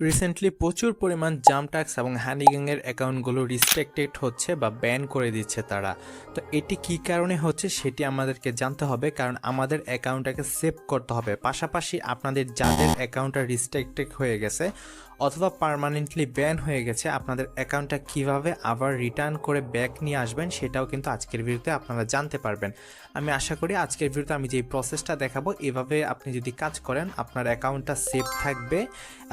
Recently প্রচুর পরিমাণ জাম tax এবং হ্যান্ডি গ্যাংয়ের অ্যাকাউন্টগুলো রিস্ট্রিক্টেড হচ্ছে বা ব্যান করে দিচ্ছে তারা। তো এটি কি কারণে হচ্ছে সেটি আমাদেরকে জানতে হবে, কারণ আমাদের অ্যাকাউন্টটাকে সেভ করতে হবে। পাশাপাশি আপনাদের যাদের অ্যাকাউন্টটা রিস্ট্রিক্টেড হয়ে গেছে অথবা পার্মানেন্টলি ব্যান হয়ে গেছে, আপনাদের অ্যাকাউন্টটা কীভাবে আবার রিটার্ন করে ব্যাক নিয়ে আসবেন সেটাও কিন্তু আজকের ভিডিওতে আপনারা জানতে পারবেন। আমি আশা করি আজকের ভিডিওতে আমি যে প্রসেসটা দেখাবো, এভাবে আপনি যদি কাজ করেন, আপনার অ্যাকাউন্টটা সেভ থাকবে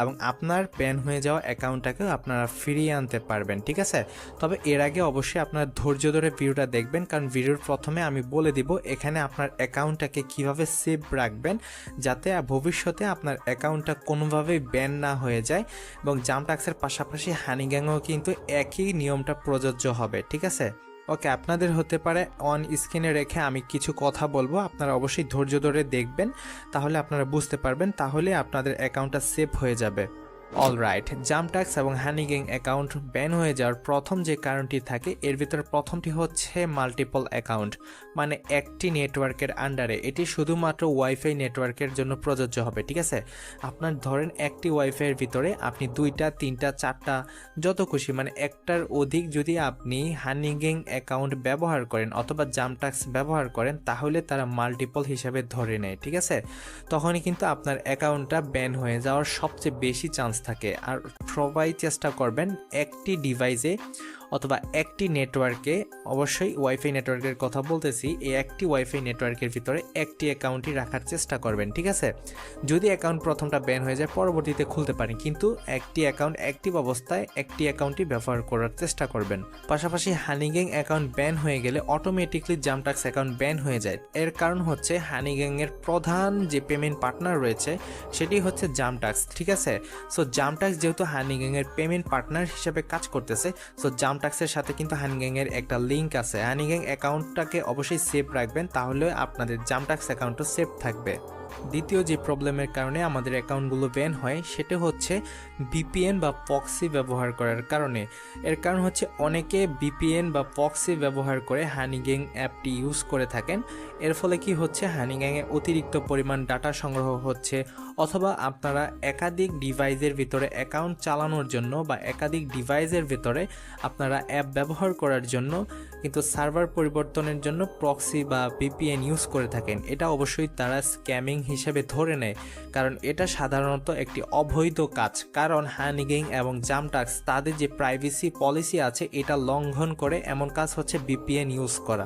এবং আপনার ব্যান হয়ে যাওয়া অ্যাকাউন্টটাকেও আপনারা ফিরিয়ে আনতে পারবেন, ঠিক আছে? তবে এর আগে অবশ্যই আপনার ধৈর্য ধরে ভিডিওটা দেখবেন, কারণ ভিডিওর প্রথমে আমি বলে দিব এখানে আপনার অ্যাকাউন্টটাকে কীভাবে সেভ রাখবেন, যাতে ভবিষ্যতে আপনার অ্যাকাউন্টটা কোনোভাবেই ব্যান না হয়ে যায়। এবং জাম ট্যাক্সের পাশাপাশি হানি গ্যাংও কিন্তু একই নিয়মটা প্রযোজ্য হবে, ঠিক আছে? ওকে, আপনাদের হতে পারে অন স্ক্রিনে রেখে আমি কিছু কথা বলব, আপনারা অবশ্যই ধৈর্য ধরে দেখবেন, তাহলে আপনারা বুঝতে পারবেন, তাহলে আপনাদের অ্যাকাউন্টটা সেভ হয়ে যাবে। অল রাইট জাম ট্যাক্স এবং হ্যানিগিং অ্যাকাউন্ট ব্যান হয়ে যাওয়ার প্রথম যে কারণটি থাকে, এর ভিতরে প্রথমটি হচ্ছে মাল্টিপল অ্যাকাউন্ট মানে একটি নেটওয়ার্কের আন্ডারে এটি শুধুমাত্র ওয়াইফাই নেটওয়ার্কের জন্য প্রযোজ্য হবে, ঠিক আছে? আপনার ধরেন একটি ওয়াইফাইয়ের ভিতরে আপনি দুইটা, তিনটা, চারটা, যত খুশি মানে একটার অধিক যদি আপনি হানিগিং অ্যাকাউন্ট ব্যবহার করেন অথবা জাম ট্যাক্স ব্যবহার করেন, তাহলে তারা মাল্টিপল হিসাবে ধরে নেয়, ঠিক আছে? তখনই কিন্তু আপনার অ্যাকাউন্টটা ব্যান হয়ে যাওয়ার সবচেয়ে বেশি চান্স থাকে। আর সবাই চেষ্টা করবেন একটি ডিভাইসে অথবা একটি নেটওয়ার্কে অবশ্যই ওয়াইফাই নেটওয়ার্কের কথা বলতেছি, এই একটি ওয়াইফাই নেটওয়ার্কের ভিতরে একটি অ্যাকাউন্টই রাখার চেষ্টা করবেন, ঠিক আছে? যদি অ্যাকাউন্ট প্রথমটা ব্যান হয়ে যায়, পরবর্তীতে খুলতে পারেন, কিন্তু একটি অ্যাকাউন্ট অ্যাক্টিভ অবস্থায় একটি অ্যাকাউন্টই ব্যবহার করার চেষ্টা করবেন। পাশাপাশি হানিগ্যাং অ্যাকাউন্ট ব্যান হয়ে গেলে অটোমেটিকলি জামটাক্স অ্যাকাউন্ট ব্যান হয়ে যায়। এর কারণ হচ্ছে হানিগ্যাংয়ের প্রধান যে পেমেন্ট পার্টনার রয়েছে, সেটি হচ্ছে জামটাক্স ঠিক আছে? সো জামটাক্স যেহেতু হানিগ্যাংয়ের পেমেন্ট পার্টনার হিসেবে কাজ করতেছে সো জামটাক্সের সাথে কিন্তু হানিগ্যাংয়ের একটা লিঙ্ক আছে। হানিগ্যাং অ্যাকাউন্টটাকে অবশ্যই সেভ রাখবেন, তাহলে আপনাদের জামটাক্স অ্যাকাউন্টও সেভ থাকবে। দ্বিতীয় যে প্রবলেমের কারণে আমাদের অ্যাকাউন্টগুলো ব্যান হয়, সেটা হচ্ছে বিপিএন বা পক্সি ব্যবহার করার কারণে। এর কারণ হচ্ছে অনেকে বিপিএন বা পক্সি ব্যবহার করে হানিগ্যাং অ্যাপটি ইউজ করে থাকেন। এর ফলে কি হচ্ছে? হানিগ্যাংয়ে অতিরিক্ত পরিমাণ ডাটা সংগ্রহ হচ্ছে, অথবা আপনারা একাধিক ডিভাইসের ভিতরে অ্যাকাউন্ট চালানোর জন্য বা একাধিক ডিভাইসের ভিতরে আপনারা অ্যাপ ব্যবহার করার জন্য কিন্তু সার্ভার পরিবর্তনের জন্য প্রক্সি বা বিপিএন ইউজ করে থাকেন। এটা অবশ্যই তারা স্ক্যামিং হিসেবে ধরে নেয়, কারণ এটা সাধারণত একটি অবৈধ কাজ। কারণ হ্যানিগিং এবং জামটাক্স তাদের যে প্রাইভেসি পলিসি আছে, এটা লঙ্ঘন করে এমন কাজ হচ্ছে বিপিএন ইউজ করা।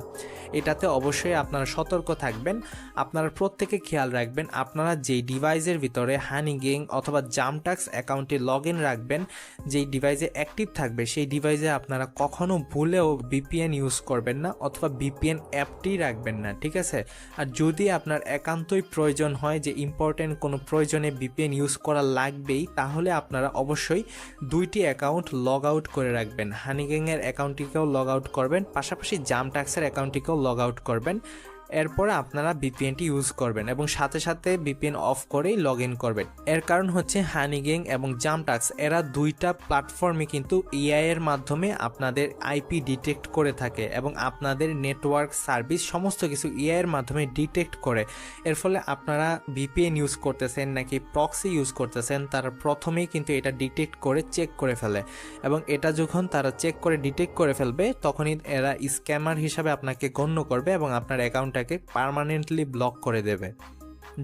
এটাতে অবশ্যই আপনারা সতর্ক থাকবেন, আপনারা প্রত্যেকে খেয়াল রাখবেন, আপনারা যেই ডিভাইসের ভিতরে হ্যানিগিং অথবা জামটাক্স অ্যাকাউন্টে লগ ইন রাখবেন, যেই ডিভাইসে অ্যাক্টিভ থাকবে, সেই ডিভাইসে আপনারা কখনো ভুলেও বিপিএন ইউজ করবেন না অথবা বিপিএন অ্যাপটি রাখবেন না, ঠিক আছে? আর যদি আপনার একান্তই প্রয়োজন হয় যে ইম্পর্টেন্ট কোনো প্রয়োজনে বিপিএন ইউজ করা লাগবেই, তাহলে আপনারা অবশ্যই দুইটি অ্যাকাউন্ট লগ আউট করে রাখবেন। হানিগ্যাংয়ের অ্যাকাউন্টটিকেও লগ আউট করবেন, পাশাপাশি জামটাক্সের অ্যাকাউন্টটিকেও লগ আউট করবেন। এরপরে আপনারা বিপিএনটি ইউজ করবেন এবং সাথে সাথে বিপিএন অফ করেই লগ ইন করবেন। এর কারণ হচ্ছে হানিগেং এবং জামটাক্স এরা দুইটা প্ল্যাটফর্মে কিন্তু এআই এর মাধ্যমে আপনাদের আইপি ডিটেক্ট করে থাকে এবং আপনাদের নেটওয়ার্ক সার্ভিস সমস্ত কিছু এআই এর মাধ্যমে ডিটেক্ট করে। এর ফলে আপনারা ভিপিএন ইউজ করতেছেন নাকি প্রক্সি ইউজ করতেছেন, তারা প্রথমেই কিন্তু এটা ডিটেক্ট করে চেক করে ফেলে এবং এটা যখন তারা চেক করে ডিটেক্ট করে ফেলবে, তখনই এরা স্ক্যামার হিসাবে আপনাকে গণ্য করবে এবং আপনার অ্যাকাউন্টটাকে পারমানেন্টলি ব্লক করে দেবে।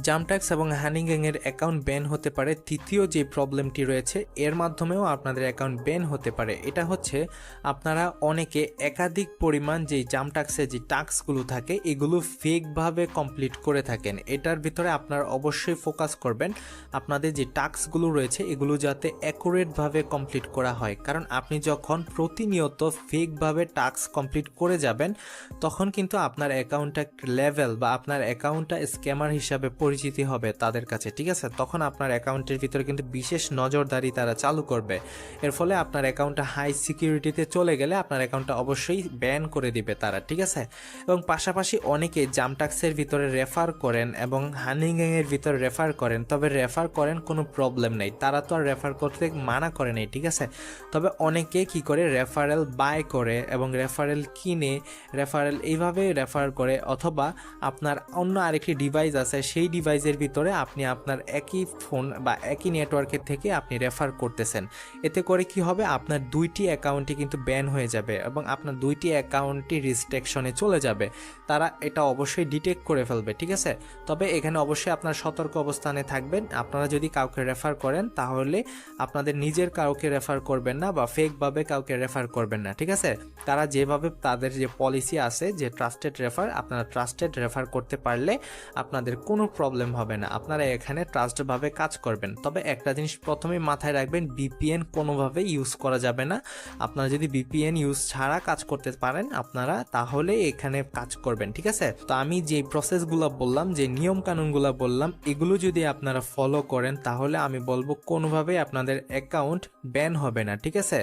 জামট্যাক্স এবং হ্যানিগ্যাংয়ের অ্যাকাউন্ট ব্যান হতে পারে। তৃতীয় যে প্রবলেমটি রয়েছে, এর মাধ্যমেও আপনাদের অ্যাকাউন্ট ব্যান হতে পারে। এটা হচ্ছে, আপনারা অনেকে একাধিক পরিমাণ যে জামট্যাক্সের যে টাস্কগুলো থাকে, এগুলো ফেকভাবে কমপ্লিট করে থাকেন। এটার ভিতরে আপনারা অবশ্যই ফোকাস করবেন। আপনাদের যে টাস্কগুলো রয়েছে, এগুলো যাতে অ্যাকুরেটভাবে কমপ্লিট করা হয়। কারণ আপনি যখন প্রতিনিয়ত ফেকভাবে টাস্ক কমপ্লিট করে যাবেন, তখন কিন্তু আপনার অ্যাকাউন্টটা লেভেল বা আপনার অ্যাকাউন্টটা স্ক্যামার হিসাবে পরিচিতি হবে তাদের কাছে, ঠিক আছে? তখন আপনার অ্যাকাউন্টের ভিতরে কিন্তু বিশেষ নজরদারি তারা চালু করবে। এর ফলে আপনার অ্যাকাউন্টটা হাই সিকিউরিটিতে চলে গেলে আপনার অ্যাকাউন্টটা অবশ্যই ব্যান করে দিবে তারা, ঠিক আছে? এবং পাশাপাশি অনেকে জামটাক্সের ভিতরে রেফার করেন এবং হানিগ্যাংয়ের ভিতরে রেফার করেন, তবে রেফার করেন কোনো প্রবলেম নেই। তারা তো আর রেফার করতে মানা করে নেই, ঠিক আছে? তবে অনেকে কি করে? রেফারেল বাই করে এবং রেফারেল কিনে, রেফারেল এইভাবে রেফার করে অথবা আপনার অন্য আরেকটি ডিভাইস আছে, সেই ডিভাইসের ভিতরে আপনি আপনার একই ফোন বা একই নেটওয়ার্কের থেকে আপনি রেফার করতেছেন। এতে করে কি হবে? আপনার দুইটি অ্যাকাউন্টই কিন্তু ব্যান হয়ে যাবে এবং আপনার দুইটি অ্যাকাউন্টই রিস্ট্রিকশনে চলে যাবে। তারা এটা অবশ্যই ডিটেক্ট করে ফেলবে, ঠিক আছে? তবে এখানে অবশ্যই আপনার সতর্ক অবস্থানে থাকবেন। আপনারা যদি কাউকে রেফার করেন, তাহলে আপনাদের নিজের কাউকে রেফার করবেন না বা ফেকভাবে কাউকে রেফার করবেন না, ঠিক আছে? তারা যেভাবে তাদের যে পলিসি আছে, যে ট্রাস্টেড রেফার আপনারা ট্রাস্টেড রেফার করতে পারলে আপনাদের কোনো প্রবলেম হবে না। আপনারা এখানে ট্রাস্টভাবে কাজ করবেন। তবে একটা জিনিস প্রথমে মাথায় রাখবেন বিপিএন কোনোভাবে ইউজ করা যাবে না। আপনারা যদি বিপিএন ইউজ ছাড়া কাজ করতে পারেন, আপনারা তাহলে এখানে কাজ করবেন, ঠিক আছে? তো আমি যে প্রসেসগুলো বললাম, যে নিয়ম কানুনগুলো বললাম, এগুলো যদি আপনারা ফলো করেন, তাহলে আমি বলব কোনোভাবেই আপনাদের অ্যাকাউন্ট ব্যান হবে না, ঠিক আছে?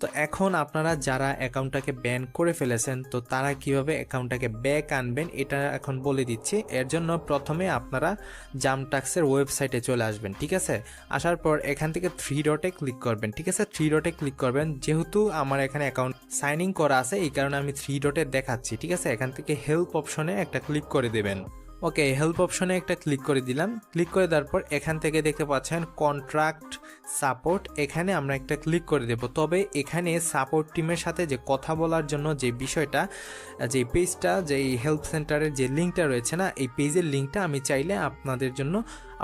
তো এখন আপনারা যারা অ্যাকাউন্টটাকে ব্যান করে ফেলেছেন, তো তারা কীভাবে অ্যাকাউন্টটাকে ব্যাক আনবেন এটা এখন বলে দিচ্ছি। এর জন্য প্রথমে আপনারা জামটাক্সের ওয়েবসাইটে চলে আসবেন, ঠিক আছে? আসার পর এখান থেকে থ্রি ডটে ক্লিক করবেন, ঠিক আছে? থ্রি ডটে ক্লিক করবেন। যেহেতু আমার এখানে অ্যাকাউন্ট সাইন ইন করা আছে, এই কারণে আমি থ্রি ডটে দেখাচ্ছি, ঠিক আছে? এখান থেকে হেল্প অপশনে একটা ক্লিক করে দেবেন। ওকে হেল্প অপশনে একটা ক্লিক করে দিলাম। ক্লিক করে দেওয়ার পর এখান থেকে দেখতে পাচ্ছেন কন্ট্রাক্ট সাপোর্ট এখানে আমরা একটা ক্লিক করে দেব। তবে এখানে সাপোর্ট টিমের সাথে যে কথা বলার জন্য যে বিষয়টা, যে পেজটা, যে হেল্প সেন্টারের যে লিঙ্কটা রয়েছে না, এই পেজের লিঙ্কটা আমি চাইলে আপনাদের জন্য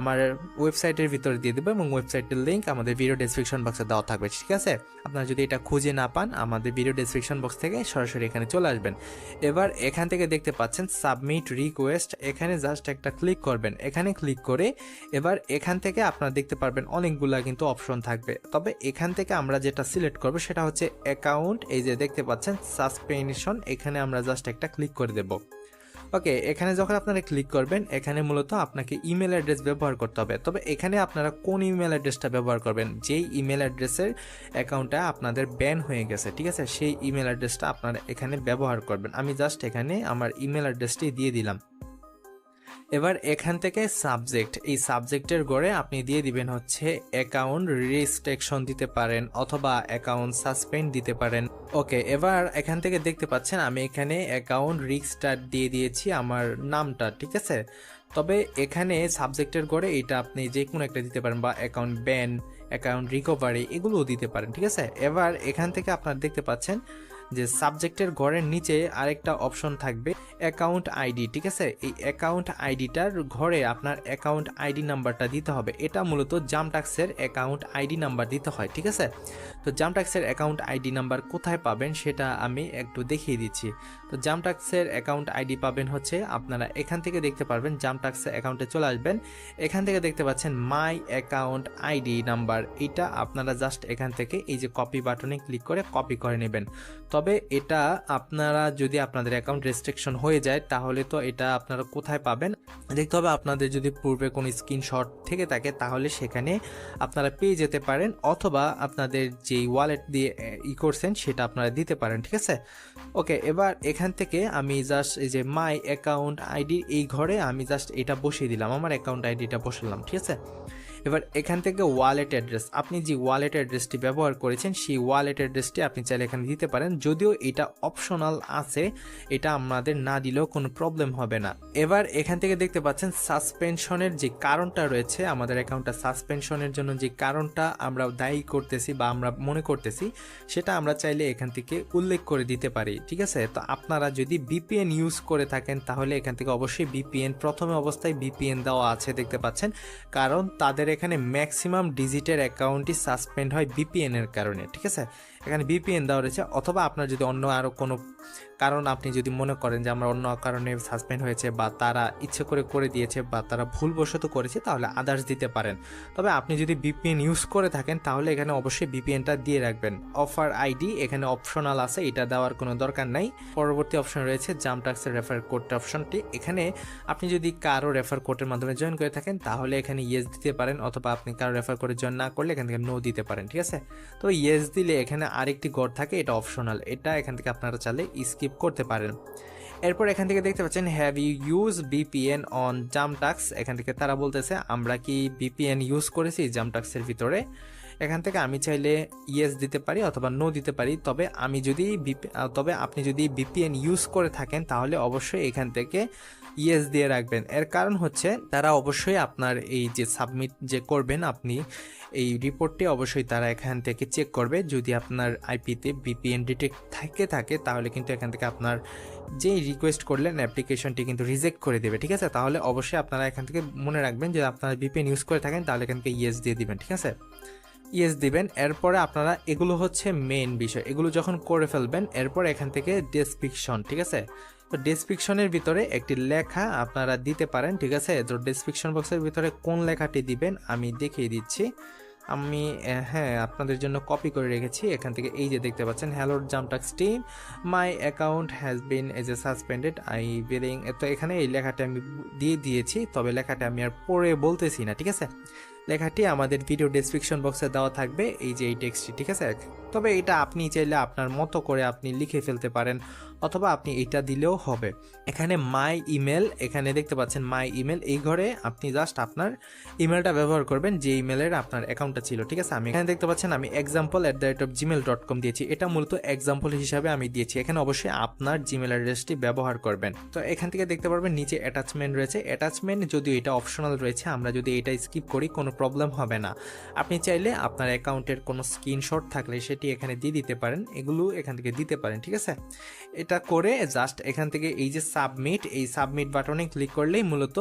আমার ওয়েবসাইটের ভিতরে দিয়ে দেবো এবং ওয়েবসাইটের লিঙ্ক আমাদের ভিডিও ডেসক্রিপশন বক্সে দেওয়া থাকবে, ঠিক আছে? আপনারা যদি এটা খুঁজে না পান, আমাদের ভিডিও ডেসক্রিপশন বক্স থেকে সরাসরি এখানে চলে আসবেন। এবার এখান থেকে দেখতে পাচ্ছেন সাবমিট রিকোয়েস্ট এখানে জাস্ট একটা ক্লিক করবেন। এখানে ক্লিক করে এবার এখান থেকে আপনারা দেখতে পারবেন অনেকগুলা কিন্তু অপশন থাকবে। তবে এখান থেকে আমরা যেটা সিলেক্ট করব সেটা হচ্ছে অ্যাকাউন্ট। এই যে দেখতে পাচ্ছেন, সাসপেনশন, এখানে আমরা জাস্ট একটা ক্লিক করে দেবো। ওকে, এখানে যখন আপনারা ক্লিক করবেন, এখানে মূলত আপনাকে ইমেল অ্যাড্রেস ব্যবহার করতে হবে। তবে এখানে আপনারা কোন ইমেল অ্যাড্রেসটা ব্যবহার করবেন? যেই ইমেল অ্যাড্রেসের অ্যাকাউন্টটা আপনাদের ব্যান হয়ে গেছে, ঠিক আছে? সেই ইমেল অ্যাড্রেসটা আপনারা এখানে ব্যবহার করবেন। আমি জাস্ট এখানে আমার ইমেল অ্যাড্রেসটি দিয়ে দিলাম। এবার এখান থেকে সাবজেক্ট এই সাবজেক্টের গড়ে আপনি দিয়ে দিবেন হচ্ছে অ্যাকাউন্ট রেস্ট্রিকশন দিতে পারেন অথবা অ্যাকাউন্ট সাসপেন্ড দিতে পারেন। ওকে এবার এখান থেকে দেখতে পাচ্ছেন আমি এখানে অ্যাকাউন্ট রিস্টার্ট দিয়ে দিয়েছি আমার নামটা, ঠিক আছে? তবে এখানে সাবজেক্টের গড়ে এটা আপনি যে কোনো একটা দিতে পারেন বা অ্যাকাউন্ট ব্যান অ্যাকাউন্ট রিকভারি এগুলোও দিতে পারেন, ঠিক আছে? এবার এখান থেকে আপনার দেখতে পাচ্ছেন যে সাবজেক্টের ঘরের নিচে আরেকটা অপশন থাকবে অ্যাকাউন্ট আইডি ঠিক আছে? এই অ্যাকাউন্ট আইডিটার ঘরে আপনার অ্যাকাউন্ট আইডি নাম্বারটা দিতে হবে। এটা মূলত জামটাক্সের অ্যাকাউন্ট আইডি নাম্বার দিতে হয়, ঠিক আছে? তো জামটাক্সের অ্যাকাউন্ট আইডি নাম্বার কোথায় পাবেন সেটা আমি একটু দেখিয়ে দিচ্ছি। তো জামটাক্সের অ্যাকাউন্ট আইডি পাবেন হচ্ছে, আপনারা এখান থেকে দেখতে পারবেন জামটাক্সের অ্যাকাউন্টে চলে আসবেন। এখান থেকে দেখতে পাচ্ছেন মাই অ্যাকাউন্ট আইডি নাম্বার এটা আপনারা জাস্ট এখান থেকে এই যে কপি বাটনে ক্লিক করে কপি করে নেবেন। তবে এটা আপনারা যদি আপনাদের অ্যাকাউন্ট রেস্ট্রিকশন হয়ে যায়, তাহলে তো এটা আপনারা কোথায় পাবেন? দেখতে হবে আপনাদের যদি পূর্বে কোনো স্ক্রিনশট থেকে থাকে, তাহলে সেখানে আপনারা পেয়ে যেতে পারেন, অথবা আপনাদের যেই ওয়ালেট দিয়ে ই করছেন, সেটা আপনারা দিতে পারেন, ঠিক আছে? ওকে এবার এখান থেকে আমি জাস্ট এই যে মাই অ্যাকাউন্ট আইডি এই ঘরে আমি জাস্ট এটা বসিয়ে দিলাম, আমার অ্যাকাউন্ট আইডিটা বসালাম, ঠিক আছে? এবার এখান থেকে ওয়ালেট অ্যাড্রেস আপনি যে ওয়ালেট অ্যাড্রেসটি ব্যবহার করেছেন, সেই ওয়ালেট অ্যাড্রেসটি আপনি চাইলে এখানে দিতে পারেন। যদিও এটা অপশনাল আছে, এটা আমাদের না দিলেও কোনো প্রবলেম হবে না। এবার এখান থেকে দেখতে পাচ্ছেন সাসপেনশনের যে কারণটা রয়েছে, আমাদের অ্যাকাউন্টটা সাসপেনশনের জন্য যে কারণটা আমরা দায়ী করতেছি বা আমরা মনে করতেছি, সেটা আমরা চাইলে এখান থেকে উল্লেখ করে দিতে পারি, ঠিক আছে? তো আপনারা যদি বিপিএন ইউজ করে থাকেন, তাহলে এখান থেকে অবশ্যই বিপিএন প্রথমে অবস্থায় বিপিএন দেওয়া আছে দেখতে পাচ্ছেন। কারণ তাদের এখানে ম্যাক্সিমাম ডিজিটের অ্যাকাউন্টটি সাসপেন্ড হয় বিপিএনের কারণে, ঠিক আছে? এখানে বিপিএন দেওয়া রয়েছে, অথবা আপনার যদি অন্য আরও কোনো কারণ আপনি যদি মনে করেন যে আমরা অন্য কারণে সাসপেন্ড হয়েছে বা তারা ইচ্ছে করে করে দিয়েছে বা তারা ভুলবশত করেছে, তাহলে আদার্স দিতে পারেন। তবে আপনি যদি বিপিএন ইউজ করে থাকেন, তাহলে এখানে অবশ্যই বিপিএনটা দিয়ে রাখবেন। অফার আইডি এখানে অপশনাল আছে, এটা দেওয়ার কোনো দরকার নাই। পরবর্তী অপশন রয়েছে জামটাক্সের রেফার কোড অপশনটি এখানে আপনি যদি কারও রেফার কোডের মাধ্যমে জয়েন করে থাকেন, তাহলে এখানে ইয়েস দিতে পারেন, অথবা আপনি কারও রেফার করে জয়েন না করলে এখান থেকে নো দিতে পারেন, ঠিক আছে? তো ইয়েস দিলে এখানে আরেকটি গড় থাকে, এটা অপশনাল এটা এখান থেকে আপনারা চাইলে স্কিপ করতে পারেন। এরপর এখান থেকে দেখতে পাচ্ছেন have you use VPN on Jamtax এখান থেকে তারা বলতেছে, আমরা কি বিপিএন ইউজ করেছি জামটাক্সের ভিতরে? এখান থেকে আমি চাইলে ইয়েস দিতে পারি অথবা নো দিতে পারি। তবে আমি যদি তবে আপনি যদি বিপিএন ইউজ করে থাকেন, তাহলে অবশ্যই এখান থেকে ইয়েস দিয়ে রাখবেন। এর কারণ হচ্ছে, তারা অবশ্যই আপনার এই যে সাবমিট যে করবেন, আপনি এই রিপোর্টটি অবশ্যই তারা এখান থেকে চেক করবে। যদি আপনার আইপিতে বিপিএন ডিটেক্ট থাকে থাকে, তাহলে কিন্তু এখান থেকে আপনার যেই রিকোয়েস্ট করলেন অ্যাপ্লিকেশনটি কিন্তু রিজেক্ট করে দেবে, ঠিক আছে? তাহলে অবশ্যই আপনারা এখান থেকে মনে রাখবেন যে আপনারা বিপিএন ইউজ করে থাকেন, তাহলে এখান থেকে ইয়েস দিয়ে দিবেন, ঠিক আছে? ইয়েস দিবেন। এরপরে আপনারা এগুলো হচ্ছে মেইন বিষয়। এগুলো যখন করে ফেলবেন, এরপর এখান থেকে ডেসক্রিপশন ঠিক আছে? তো ডেসক্রিপশনের ভিতরে একটি লেখা আপনারা দিতে পারেন, ঠিক আছে? তো ডেসক্রিপশন বক্সের ভিতরে কোন লেখাটি দিবেন, আমি দেখিয়ে দিচ্ছি। আমি হ্যাঁ আপনাদের জন্য কপি করে রেখেছি। এখান থেকে এই যে দেখতে পাচ্ছেন hello Jamtax team my account has been as a suspended I billing তো এখানে এই লেখাটা আমি দিয়ে দিয়েছি, তবে লেখাটা আমি আর পড়ে বলতেছি না, ঠিক আছে? লেখাটি আমাদের ভিডিও ডেসক্রিপশন বক্সে দেওয়া থাকবে এই যে এই টেক্সটটি ঠিক আছে? তবে এটা আপনি চাইলে আপনার মতো করে আপনি লিখে ফেলতে পারেন, অথবা আপনি এটা দিলেও হবে। এখানে মাই ইমেল এখানে দেখতে পাচ্ছেন মাই ইমেল এই ঘরে আপনি জাস্ট আপনার ইমেলটা ব্যবহার করবেন, যে ইমেলের আপনার অ্যাকাউন্টটা ছিল, ঠিক আছে? আমি এখানে দেখতে পাচ্ছেন আমি example at the rate of Gmail dot com দিয়েছি। এটা মূলত এক্সাম্পল হিসাবে আমি দিয়েছি। এখানে অবশ্যই আপনার জিমেল অ্যাড্রেসটি ব্যবহার করবেন। তো এখান থেকে দেখতে পারবেন নিচে অ্যাটাচমেন্ট রয়েছে। অ্যাটাচমেন্ট যদিও এটা অপশনাল রয়েছে, আমরা যদি এটা স্কিপ করি, কোনো প্রবলেম হবে না। আপনি চাইলে আপনার অ্যাকাউন্টের কোনো স্ক্রিনশট থাকলে সেটি এখানে দিয়ে দিতে পারেন, এগুলো এখান থেকে দিতে পারেন, ঠিক আছে? এটা করে জাস্ট এখান থেকে এই যে সাবমিট এই সাবমিট বাটনে ক্লিক করলেই মূলত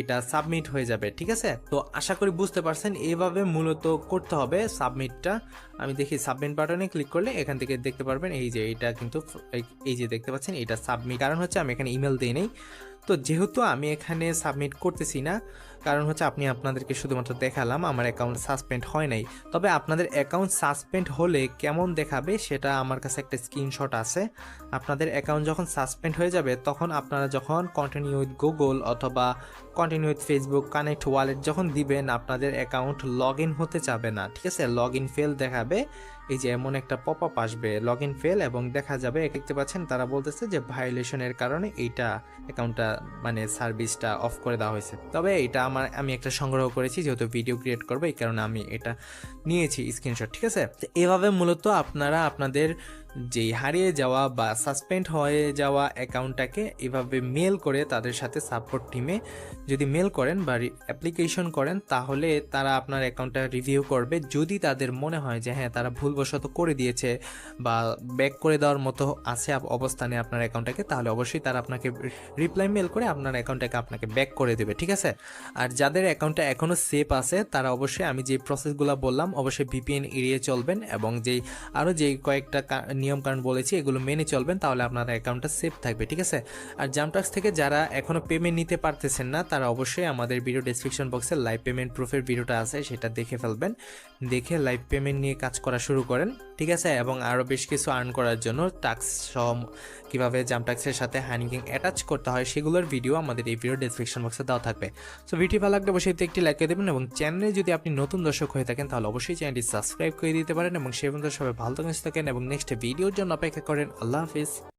এটা সাবমিট হয়ে যাবে, ঠিক আছে? তো আশা করি বুঝতে পারছেন এইভাবে মূলত করতে হবে সাবমিটটা আমি দেখি সাবমিট বাটনে ক্লিক করলে এখান থেকে দেখতে পারবেন, এই যে এটা কিন্তু, এই যে দেখতে পাচ্ছেন, এটা সাবমিট কারণ হচ্ছে আমি এখানে ইমেল দিই নেই। তো যেহেতু আমি এখানে সাবমিট করতেছি না, কারণ হচ্ছে আপনি আপনাদেরকে শুধুমাত্র দেখালাম, আমার অ্যাকাউন্ট সাসপেন্ড হয় নাই। তবে আপনাদের অ্যাকাউন্ট সাসপেন্ড হলে কেমন দেখাবে সেটা আমার কাছে একটা স্ক্রিনশট আছে। আপনাদের অ্যাকাউন্ট যখন সাসপেন্ড হয়ে যাবে, তখন আপনারা যখন কন্টিনিউ উইথ গুগল অথবা continue with Facebook connect wallet যখন দিবেন আপনাদের অ্যাকাউন্ট লগ হতে যাবে না, ঠিক আছে? লগ ইন ফেল দেখাবে, এই যে এমন একটা পপ আপ আসবে লগ ইন ফেল এবং দেখা যাবে দেখতে পাচ্ছেন তারা বলতেছে যে ভায়োলেশনের কারণে এইটা অ্যাকাউন্টটা মানে সার্ভিসটা অফ করে দেওয়া হয়েছে। তবে এটা আমার, আমি একটা সংগ্রহ করেছি, যেহেতু ভিডিও ক্রিয়েট করব, এই কারণে আমি এটা নিয়েছি স্ক্রিনশট ঠিক আছে? এভাবে মূলত আপনারা আপনাদের যেই হারিয়ে যাওয়া বা সাসপেন্ড হয়ে যাওয়া অ্যাকাউন্টটাকে এভাবে মেল করে তাদের সাথে সাপোর্ট টিমে যদি মেল করেন বা অ্যাপ্লিকেশন করেন, তাহলে তারা আপনার অ্যাকাউন্টটা রিভিউ করবে। যদি তাদের মনে হয় যে হ্যাঁ তারা ভুলবশত করে দিয়েছে বা ব্যাক করে দেওয়ার মতো আছে অবস্থানে আপনার অ্যাকাউন্টটাকে তাহলে অবশ্যই তারা আপনাকে রিপ্লাই মেল করে আপনার অ্যাকাউন্টটাকে আপনাকে ব্যাক করে দেবে, ঠিক আছে? আর যাদের অ্যাকাউন্টটা এখনও সেফ আছে, তারা অবশ্যই আমি যে প্রসেসগুলো বললাম, অবশ্যই ভিপিএন এড়িয়ে চলবেন এবং যেই আরও যেই কয়েকটা নিয়মকানুন বলেছি, এগুলো মেনে চলবেন, তাহলে আপনার অ্যাকাউন্টটা সেফ থাকবে, ঠিক আছে? আর জামটাক্স থেকে যারা এখনও পেমেন্ট নিতে পারতেছেন না, তারা অবশ্যই আমাদের ভিডিও ডিসক্রিপশন বক্সে লাইভ পেমেন্ট প্রুফের ভিডিওটা আছে, সেটা দেখে ফেলবেন। দেখে লাইভ পেমেন্ট নিয়ে কাজ করা শুরু করেন। ঠিক আছে? এবং আরও বেশ কিছু আর্ন করার জন্য টাক্স সহ কীভাবে জামটাক্সের সাথে হ্যানিকিং অ্যাটাচ করতে হয় সেগুলোর ভিডিও আমাদের এই ভিডিও ডিসক্রিপশন বক্সে দেওয়া থাকবে। সো ভিডিও ভালো লাগলে অবশ্যই একটি লাইক করে দেবেন এবং চ্যানেলে যদি আপনি নতুন দর্শক হয়ে থাকেন তাহলে অবশ্যই চ্যানেলটি সাবস্ক্রাইব করে দিতে পারেন এবং সে সবাই ভালো থাকেন এবং নেক্সট ভিডিওর জন্য অপেক্ষা করেন। আল্লাহ হাফিজ।